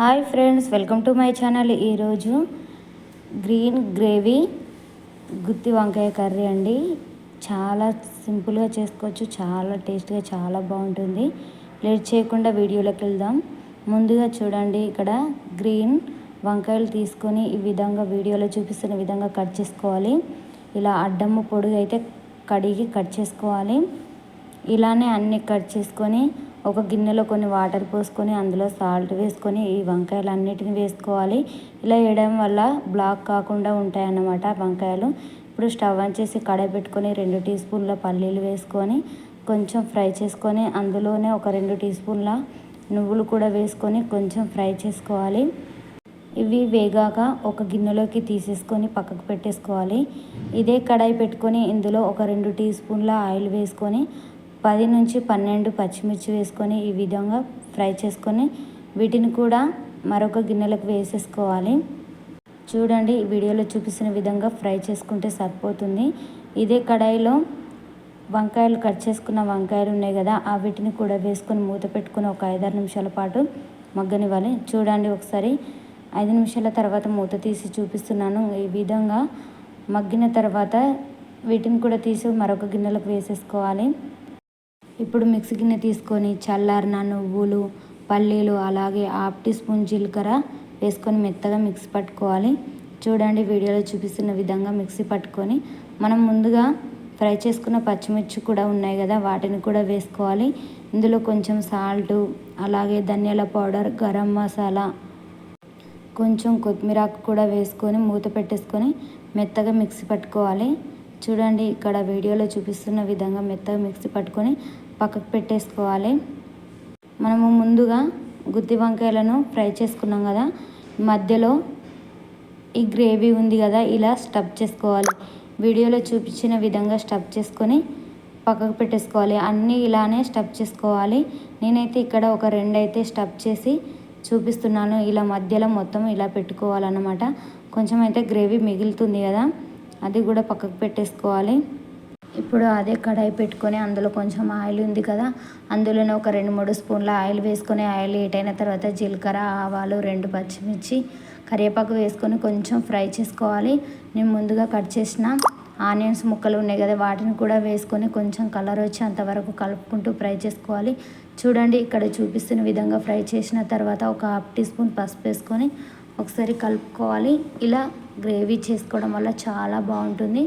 Hi friends welcome to my channel. ఈరోజు green gravy గుత్తి వంకాయ కర్రీ అండి. చాలా సింపుల్గా చేసుకోవచ్చు చాలా టేస్ట్గా చాలా బాగుంటుంది. లేట్ చేయకుండా వీడియోలోకి వెళ్దాం. ముందుగా చూడండి ఇక్కడ గ్రీన్ వంకాయలు తీసుకొని ఈ విధంగా వీడియోలో చూపిస్తున్న విధంగా కట్ చేసుకోవాలి. ఇలా అడ్డమ్మ పొడుగు అయితే కడిగి కట్ చేసుకోవాలి. ఇలానే అన్నీ కట్ చేసుకొని ఒక గిన్నెలో కొన్ని వాటర్ పోసుకొని అందులో సాల్ట్ వేసుకొని ఈ వంకాయలు అన్నిటిని వేసుకోవాలి. ఇలా వేయడం వల్ల బ్లాక్ కాకుండా ఉంటాయన్నమాట వంకాయలు. ఇప్పుడు స్టవ్ ఆన్ చేసి కడాయి పెట్టుకొని రెండు టీ స్పూన్ల పల్లీలు వేసుకొని కొంచెం ఫ్రై చేసుకొని అందులోనే ఒక రెండు టీ స్పూన్ల నువ్వులు కూడా వేసుకొని కొంచెం ఫ్రై చేసుకోవాలి. ఇవి వేగాక ఒక గిన్నెలోకి తీసేసుకొని పక్కకు పెట్టేసుకోవాలి. ఇదే కడాయి పెట్టుకొని ఇందులో ఒక రెండు టీ స్పూన్ల ఆయిల్ వేసుకొని పది నుంచి పన్నెండు పచ్చిమిర్చి వేసుకొని ఈ విధంగా ఫ్రై చేసుకొని వీటిని కూడా మరొక గిన్నెలకు వేసేసుకోవాలి. చూడండి ఈ వీడియోలో చూపిస్తున్న విధంగా ఫ్రై చేసుకుంటే సరిపోతుంది. ఇదే కడాయిలో వంకాయలు కట్ చేసుకున్న వంకాయలు ఉన్నాయి కదా ఆ వీటిని కూడా వేసుకొని మూత పెట్టుకుని ఒక ఐదారు నిమిషాల పాటు మగ్గనివ్వాలి. చూడండి ఒకసారి ఐదు నిమిషాల తర్వాత మూత తీసి చూపిస్తున్నాను. ఈ విధంగా మగ్గిన తర్వాత వీటిని కూడా తీసి మరొక గిన్నెలకు వేసేసుకోవాలి. ఇప్పుడు మిక్సీ గిన్నె తీసుకొని చల్లారిన నువ్వులు పల్లీలు అలాగే హాఫ్ టీ స్పూన్ జీలకర్ర వేసుకొని మెత్తగా మిక్సీ పట్టుకోవాలి. చూడండి వీడియోలో చూపిస్తున్న విధంగా మిక్సీ పట్టుకొని మనం ముందుగా ఫ్రై చేసుకున్న పచ్చిమిర్చి కూడా ఉన్నాయి కదా వాటిని కూడా వేసుకోవాలి. ఇందులో కొంచెం సాల్టు అలాగే ధనియాల పౌడర్ గరం మసాలా కొంచెం కొత్తిమీర కూడా వేసుకొని మూత పెట్టేసుకొని మెత్తగా మిక్సీ పట్టుకోవాలి. చూడండి ఇక్కడ వీడియోలో చూపిస్తున్న విధంగా మెత్తగా మిక్సీ పట్టుకొని పక్కకు పెట్టేసుకోవాలి. మనము ముందుగా గుత్తి వంకాయలను ఫ్రై చేసుకున్నాం కదా. మధ్యలో ఈ గ్రేవీ ఉంది కదా ఇలా స్టఫ్ చేసుకోవాలి. వీడియోలో చూపించిన విధంగా స్టఫ్ చేసుకొని పక్కకు పెట్టేసుకోవాలి. అన్నీ ఇలానే స్టఫ్ చేసుకోవాలి. నేనైతే ఇక్కడ ఒక రెండు అయితే స్టఫ్ చేసి చూపిస్తున్నాను. ఇలా మధ్యలో మొత్తం ఇలా పెట్టుకోవాలన్నమాట. కొంచెం అయితే గ్రేవీ మిగులుతుంది కదా అది కూడా పక్కకు పెట్టేసుకోవాలి. ఇప్పుడు అదే కడాయి పెట్టుకొని అందులో కొంచెం ఆయిల్ ఉంది కదా అందులోనే ఒక రెండు మూడు స్పూన్ల ఆయిల్ వేసుకొని ఆయిల్ హీట్ అయిన తర్వాత జీలకర్ర ఆవాలు రెండు పచ్చిమిర్చి కరివేపాకు వేసుకొని కొంచెం ఫ్రై చేసుకోవాలి. నేను ముందుగా కట్ చేసిన ఆనియన్స్ ముక్కలు ఉన్నాయి కదా వాటిని కూడా వేసుకొని కొంచెం కలర్ వచ్చి అంతవరకు కలుపుకుంటూ ఫ్రై చేసుకోవాలి. చూడండి ఇక్కడ చూపిస్తున్న విధంగా ఫ్రై చేసిన తర్వాత ఒక హాఫ్ టీ స్పూన్ పసుపు వేసుకొని ఒకసారి కలుపుకోవాలి. ఇలా గ్రేవీ చేసుకోవడం వల్ల చాలా బాగుంటుంది.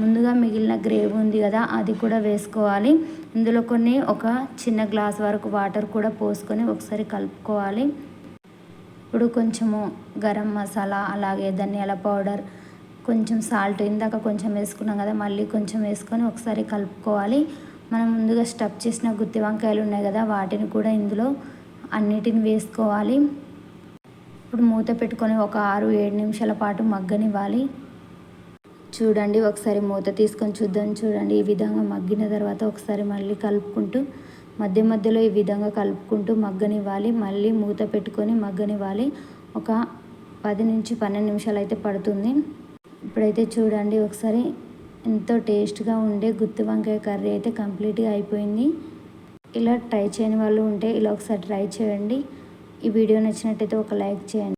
ముందుగా మిగిలిన గ్రేవీ ఉంది కదా అది కూడా వేసుకోవాలి. ఇందులో కొన్ని ఒక చిన్న గ్లాస్ వరకు వాటర్ కూడా పోసుకొని ఒకసారి కలుపుకోవాలి. ఇప్పుడు కొంచెము గరం మసాలా అలాగే ధనియాల పౌడర్ కొంచెం సాల్ట్ ఇందాక కొంచెం వేసుకున్నాం కదా మళ్ళీ కొంచెం వేసుకొని ఒకసారి కలుపుకోవాలి. మనం ముందుగా స్టఫ్ చేసిన గుత్తి వంకాయలు ఉన్నాయి కదా వాటిని కూడా ఇందులో అన్నిటిని వేసుకోవాలి. ఇప్పుడు మూత పెట్టుకొని ఒక ఆరు ఏడు నిమిషాల పాటు మగ్గనివ్వాలి. చూడండి ఒకసారి మూత తీసుకొని చూద్దాం. చూడండి ఈ విధంగా మగ్గిన తర్వాత ఒకసారి మళ్ళీ కలుపుకుంటూ మధ్య మధ్యలో ఈ విధంగా కలుపుకుంటూ మగ్గనివ్వాలి. మళ్ళీ మూత పెట్టుకొని మగ్గనివ్వాలి. ఒక పది నుంచి పన్నెండు నిమిషాలు అయితే పడుతుంది. ఇప్పుడైతే చూడండి ఒకసారి ఎంతో టేస్ట్గా ఉండే గుత్తి వంకాయ కర్రీ అయితే కంప్లీట్గా అయిపోయింది. ఇలా ట్రై చేయని వాళ్ళు ఉంటే ఇలా ఒకసారి ట్రై చేయండి. ఈ వీడియో నచ్చినట్టయితే ఒక లైక్ చేయండి.